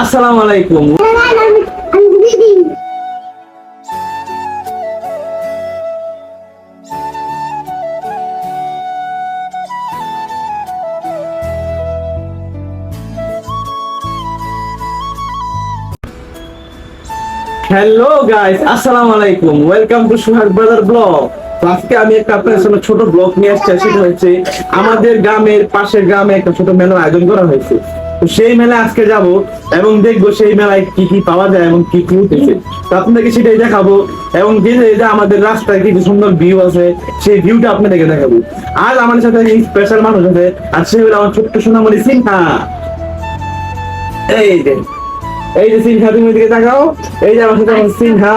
আসসালামু আলাইকুম। Hello guys আসসালামু আলাইকুম। Welcome to Suhag brother blog আজকে আমি একটা আপনাদের সামনে ছোট ব্লগ নিয়ে আসছি। সেটা হচ্ছে আমাদের গ্রামের পাশের গ্রামে একটা ছোট মেলার আয়োজন করা হয়েছে। সেই মেলায় আজকে যাব এবং দেখব সেই মেলায় কি কি পাওয়া যায় এবং কি কি উঠেছে। তো আপনাদেরকে সেটাই দেখাবো এবং যে আমাদের রাস্তায় কি কি সুন্দর ভিউ আছে সেই ভিউটা আপনাদেরকে দেখাবো। আজ আমাদের সাথে স্পেশাল মানুষ আছে আর সে হলো আমার ছোট্ট সোনামণি সিনহা। এই যে এই যে সিনহা তুমি দিকে তাকাও। এই যে আমার সাথে আমার সিনহা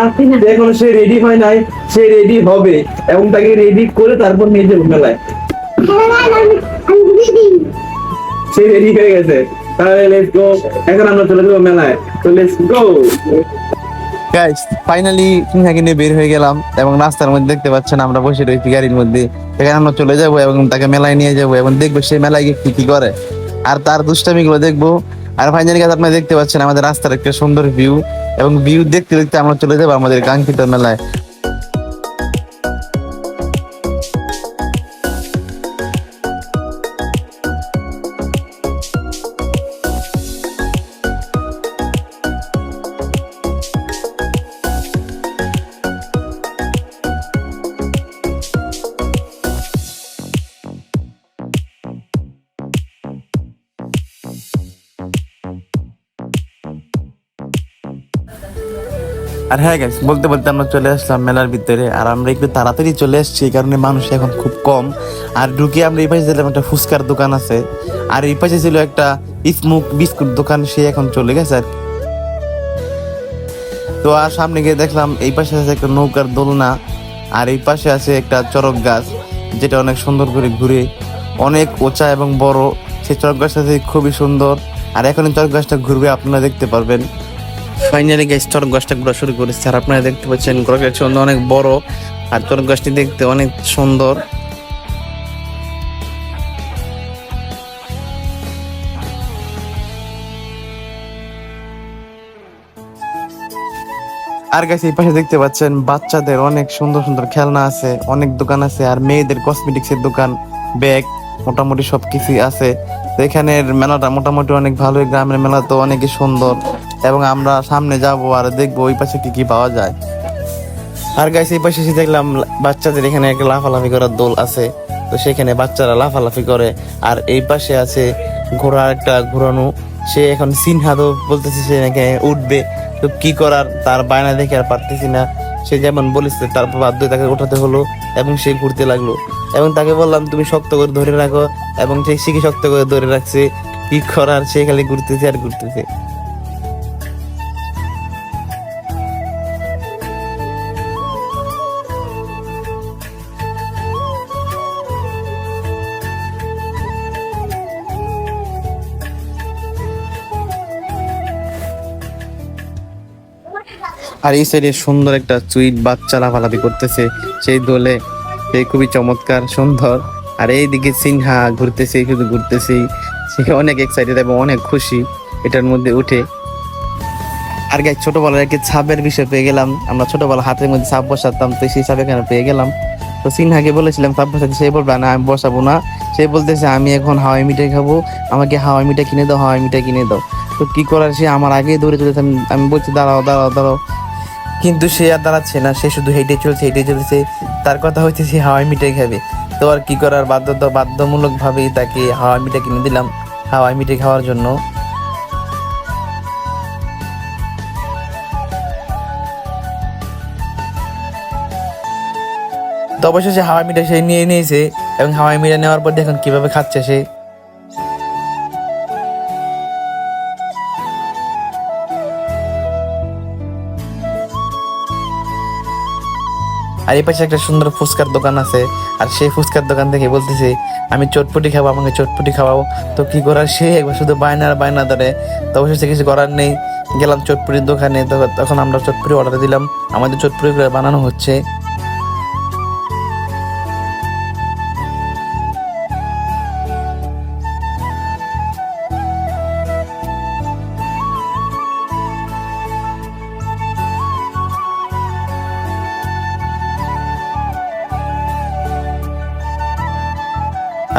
এখন সে রেডি হয় নাই সে রেডি হবে এবং তাকে রেডি করে তারপর নিয়ে যাব মেলায়। সে রেডি হয়ে গেছে। এখন রাস্তার মধ্যে দেখতে পাচ্ছেন আমরা বসে রয়েছি গাড়ির মধ্যে। সেখানে আমরা চলে এবং তাকে মেলায় নিয়ে এবং দেখব সেই মেলায় গিয়ে কি কি করে। আর তার দুষ্টামি গুলো দেখব। আর ফাইনালি কাজ আপনারা দেখতে পাচ্ছেন আমাদের রাস্তার একটা সুন্দর ভিউ এবং ভিউ দেখতে দেখতে আমরা চলে যাব আমাদের কাঙ্ক্ষিত মেলায়। আর হ্যাঁ গাইস বলতে বলতে আমরা চলে আসলাম মেলার ভিতরে, আর আমরা একটু তাড়াতাড়ি চলে আসছি এই কারণে মানুষ এখন খুব কম। আর ঢুকে আমরা এই পাশে দিলাম একটা ফুচকার দোকান আছে, আর এই পাশে ছিল একটা স্মুক বিস্কুট দোকান, সে এখন চলে গেছে। আর তো আর সামনে গিয়ে দেখলাম এই পাশে আছে একটা নৌকার দোলনা, আর এই পাশে আছে একটা চরক গাছ, যেটা অনেক সুন্দর করে ঘুরে, অনেক ওচা এবং বড়। সেই চরক গাছটা খুবই সুন্দর, আর এখন চরক গাছটা ঘুরবে, আপনারা দেখতে পারবেন। ফাইনালি গাছ চরক গাছটা ঘোরা শুরু করেছে। আর আপনারা দেখতে পাচ্ছেন চরক গাছটা অনেক বড়। আর চরক গাছটি দেখতে অনেক সুন্দর। আর গাছ এই পাশে দেখতে পাচ্ছেন, বাচ্চাদের অনেক সুন্দর সুন্দর খেলনা আছে, অনেক দোকান আছে, আর মেয়েদের কসমেটিক্স এর দোকান ব্যাগ মোটামুটি সবকিছুই আছে। এখানের মেলাটা মোটামুটি অনেক ভালো এই গ্রামের মেলা তো অনেকই সুন্দর। এবং আমরা সামনে যাব আর দেখব ওই পাশে কি কি পাওয়া যায়। আর গাইস এই পাশে দেখলাম বাচ্চাদের এখানে একটা লাফালাফি করার দোল আছে। তো সেখানে বাচ্চারা লাফালাফি করে। আর এই পাশে আছে ঘোড়ার একটা ঘোরানো সে এখন সিনহা তো বলতেছে সে নাকি উঠবে। তো কি করার? তার বায়না দেখে আর পারতেছি না। সে যেমন বলেছে তারপর বাধ্য তাকে ওঠাতে হলো এবং সে ঘুরতে লাগল। এবং তাকে বললাম, তুমি শক্ত করে ধরে রাখো এবং সেই শিখে শক্ত করে ধরে রাখছে। কি করার? সে খালি ঘুরতেছে আর ঘুরতেছে। আর এই সাইডে সুন্দর একটা চুইট বাচ্চা লাফালাফি করতেছে। সেই দোলে সে খুবই চমৎকার, সুন্দর। আর এইদিকে সিনহা ঘুরতেছে শুধু ঘুরতেছি। সে অনেক এক্সাইটেড এবং অনেক খুশি এটার মধ্যে উঠে। আর গাই ছোটবেলার একটি ছাপের বিষয় পেয়ে গেলাম। আমরা ছোটবেলা হাতের মধ্যে ছাপ বসাতাম, তো সেই ছাপ এখানে পেয়ে গেলাম। তো সিনহাকে বলেছিলাম, ছাপ বসাতে। সে বলবে, না, আমি বসাবো না। সে বলতেছে, আমি এখন হাওয়াই মিঠাই খাব। আমাকে হাওয়াই মিঠাই কিনে দাও, হাওয়াই মিঠাই কিনে দাও। তো কি করার, সে আমার আগে দৌড়ে চলেছে। আমি- আমি বলছি, দাঁড়াও দাঁড়াও দাঁড়াও। কিন্তু সে আর দাঁড়াচ্ছে না, সে শুধু হেঁটে চলছে হেঁটে চলছে। তার কথা হচ্ছে সে হাওয়াই মিঠাই খাবে। তো আর কী করার? বাধ্য বাধ্যমূলক ভাবেই তাকে হাওয়াই মিঠাই কিনে দিলাম, হাওয়াই মিঠাই খাওয়ার জন্য। তো সে হাওয়াই মিঠাই সে নিয়ে নিয়েছে, এবং হাওয়াই মিঠাই নেওয়ার পর দেখুন কীভাবে খাচ্ছে সে। আর এই পাশে একটা সুন্দর ফুচকার দোকান আছে। আর সেই ফুচকার দোকান থেকে বলতেছি, আমি চটপটি খাব, আমাকে চটপটি খাওয়াও। তো কি করার? সে একবার শুধু বায়নার বায়না ধরে। তো অবশ্যই কিছু করার নেই। গেলাম চটপুরির দোকানে। তখন আমরা চটপুরি অর্ডার দিলাম। আমাদের চটপটি বানানো হচ্ছে।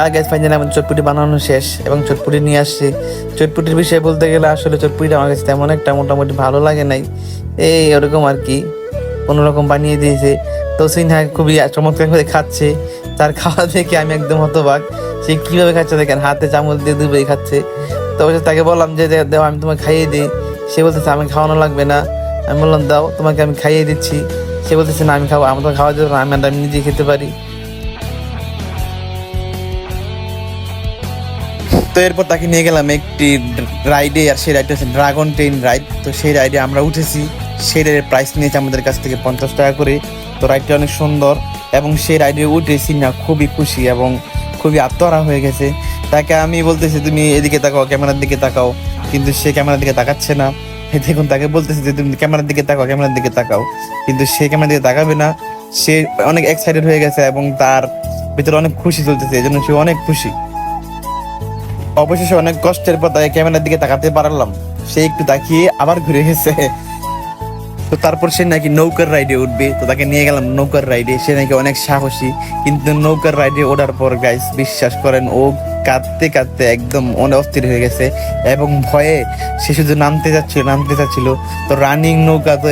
আর ফাইনালি আমার চটপুটি বানানো শেষ এবং চটপুটি নিয়ে আসছি। চটপুটির বিষয়ে বলতে গেলে আসলে চটপুটিটা আমার কাছে তেমন একটা মোটামুটি ভালো লাগে নাই। এই ওরকম আর কি। কোনো রকম বানিয়ে দিয়েছে। তো সিনহা খুবই চমৎকার করে খাচ্ছে। তার খাওয়া দেখে আমি একদম হতবাক। সে কীভাবে খাচ্ছে দেখেন, হাতে চামচ দিয়ে দুবেই খাচ্ছে। তো তাকে বললাম যে দাও, আমি তোমাকে খাইয়ে দিই। সে বলতেছে আমি খাওয়ানো লাগবে না। আমি বললাম, দাও, তোমাকে আমি খাইয়ে দিচ্ছি। সে বলতেছে, না, আমি খাব আমার তো খাওয়া যাবে না। আমি আমি নিজে খেতে পারি। তো এরপর তাকে নিয়ে গেলাম একটি রাইডে, আর সেই রাইডটা হচ্ছে ড্রাগন ট্রেন রাইড। তো সেই রাইডে আমরা উঠেছি। সেই রাইডের প্রাইস নিয়েছে আমাদের কাছ থেকে পঞ্চাশ টাকা করে। তো রাইডটা অনেক সুন্দর এবং সেই রাইডে উঠেছি না, খুবই খুশি এবং খুবই আত্মহারা হয়ে গেছে। তাকে আমি বলতেছি, তুমি এদিকে তাকাও, ক্যামেরার দিকে তাকাও। কিন্তু সে ক্যামেরার দিকে তাকাচ্ছে না। দেখুন, তাকে বলতেছে যে, তুমি ক্যামেরার দিকে তাকাও, ক্যামেরার দিকে তাকাও। কিন্তু সে ক্যামেরার দিকে তাকাবে না। সে অনেক এক্সাইটেড হয়ে গেছে এবং তার ভিতরে অনেক খুশি চলতেছে। এই জন্য সে অনেক খুশি। অবশেষে অনেক কষ্টের পর তাকে ক্যামেরার দিকে তাকাতে পারলাম। সে একটু তাকিয়ে আবার ঘুরে গেছে তো তারপর সে নাকি নৌকার রাইডে উঠবে। তো তাকে নিয়ে গেলাম নৌকার রাইডে সে নাকি অনেক সাহসী। কিন্তু নৌকার রাইডে ওঠার পর গাইস বিশ্বাস করেন, ও কাঁদতে কাঁদতে একদম অনেক অস্থির হয়ে গেছে এবং ভয়ে সে শুধু নামতে যাচ্ছিল নামতে যাচ্ছিল তো রানিং নৌকা, তো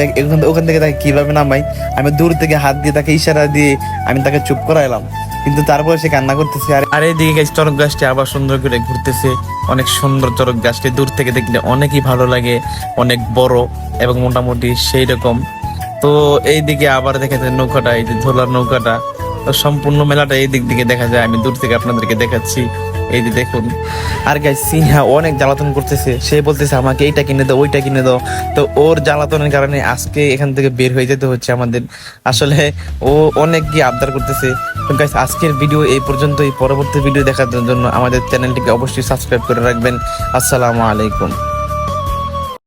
ওখান থেকে তাকে কীভাবে নামাই? আমি দূর থেকে হাত দিয়ে তাকে ইশারা দিয়ে আমি তাকে চুপ করাইলাম। কিন্তু তারপরে সে কান্না করতেছে, আর আর এইদিকে চরক গাছটি আবার সুন্দর করে ঘুরতেছে। অনেক সুন্দর চরক গাছটি। দূর থেকে দেখলে অনেকই ভালো লাগে, অনেক বড় এবং মোটামুটি সেই রকম তো এইদিকে আবার দেখা যায় নৌকাটা, এই যে ধোলার নৌকাটা। সম্পূর্ণ মেলাটা এই দিক দিকে দেখা যায়। আমি দূর থেকে আপনাদেরকে দেখাচ্ছি। এই যে দেখুন। আর গাই সিনহা অনেক জ্বালাতন করতেছে। সে বলতেছে, আমাকে এইটা কিনে দাও, ওইটা কিনে দাও। তো ওর জ্বালাতনের কারণে আজকে এখান থেকে বের হয়ে যেতে হচ্ছে আমাদের। আসলে ও অনেক গিয়ে আবদার করতেছে। তো গাইস আজকের ভিডিও এই পর্যন্ত এই পরবর্তী ভিডিও দেখার জন্য আমাদের চ্যানেলটিকে অবশ্যই সাবস্ক্রাইব করে রাখবেন। আসসালামু আলাইকুম।